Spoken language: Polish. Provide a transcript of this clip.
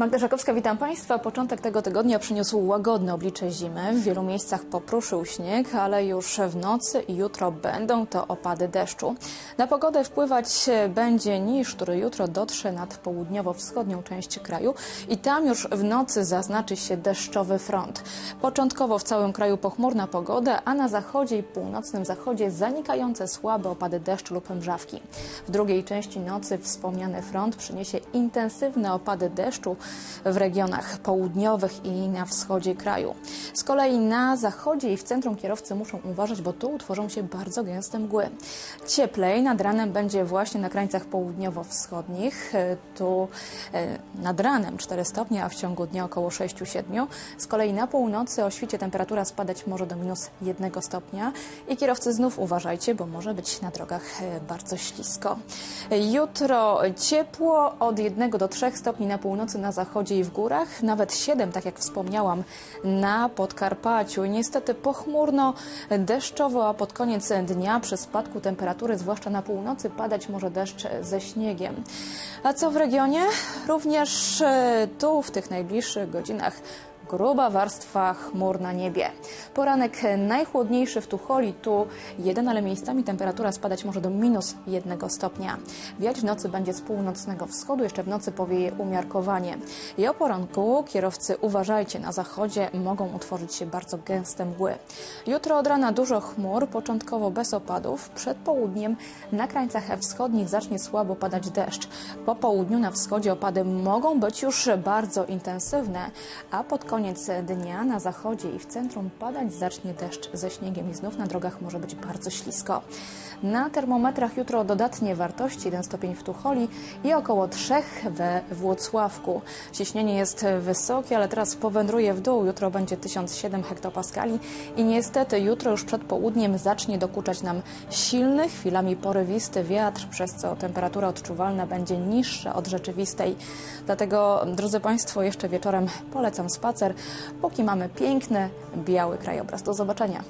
Magda Żakowska, witam Państwa. Początek tego tygodnia przyniósł łagodne oblicze zimy. W wielu miejscach popruszył śnieg, ale już w nocy i jutro będą to opady deszczu. Na pogodę wpływać będzie niż, który jutro dotrze nad południowo-wschodnią część kraju i tam już w nocy zaznaczy się deszczowy front. Początkowo w całym kraju pochmurna pogoda, a na zachodzie i północnym zachodzie zanikające słabe opady deszczu lub mrzawki. W drugiej części nocy wspomniany front przyniesie intensywne opady deszczu w regionach południowych i na wschodzie kraju. Z kolei na zachodzie i w centrum kierowcy muszą uważać, bo tu utworzą się bardzo gęste mgły. Cieplej nad ranem będzie właśnie na krańcach południowo-wschodnich. E, Tu e, nad ranem 4 stopnie, a w ciągu dnia około 6-7. Z kolei na północy o świcie temperatura spadać może do minus 1 stopnia i kierowcy znów uważajcie, bo może być na drogach e, bardzo ślisko. Jutro ciepło od 1 do 3 stopni na północy, na zachodzie i w górach, nawet 7, tak jak wspomniałam, na Podkarpaciu. Niestety pochmurno, deszczowo, a pod koniec dnia przy spadku temperatury, zwłaszcza na północy, padać może deszcz ze śniegiem. A co w regionie? Również e, tu w tych najbliższych godzinach gruba warstwa chmur na niebie. Poranek najchłodniejszy w Tucholi, tu jeden, ale miejscami temperatura spadać może do minus jednego stopnia. Wiać w nocy będzie z północnego wschodu, jeszcze w nocy powieje umiarkowanie. I o poranku kierowcy uważajcie, na zachodzie mogą utworzyć się bardzo gęste mgły. Jutro od rana dużo chmur, początkowo bez opadów. Przed południem na krańcach wschodnich zacznie słabo padać deszcz. Po południu na wschodzie opady mogą być już bardzo intensywne, a pod koniec dnia na zachodzie i w centrum padać zacznie deszcz ze śniegiem i znów na drogach może być bardzo ślisko. Na termometrach jutro dodatnie wartości 1 stopień w Tucholi i około 3 we Włocławku. Ciśnienie jest wysokie, ale teraz powędruje w dół. Jutro będzie 1007 hektopaskali i niestety jutro już przed południem zacznie dokuczać nam silny, chwilami porywisty wiatr, przez co temperatura odczuwalna będzie niższa od rzeczywistej. Dlatego, drodzy Państwo, jeszcze wieczorem polecam spacer, póki mamy piękny, biały krajobraz. Do zobaczenia.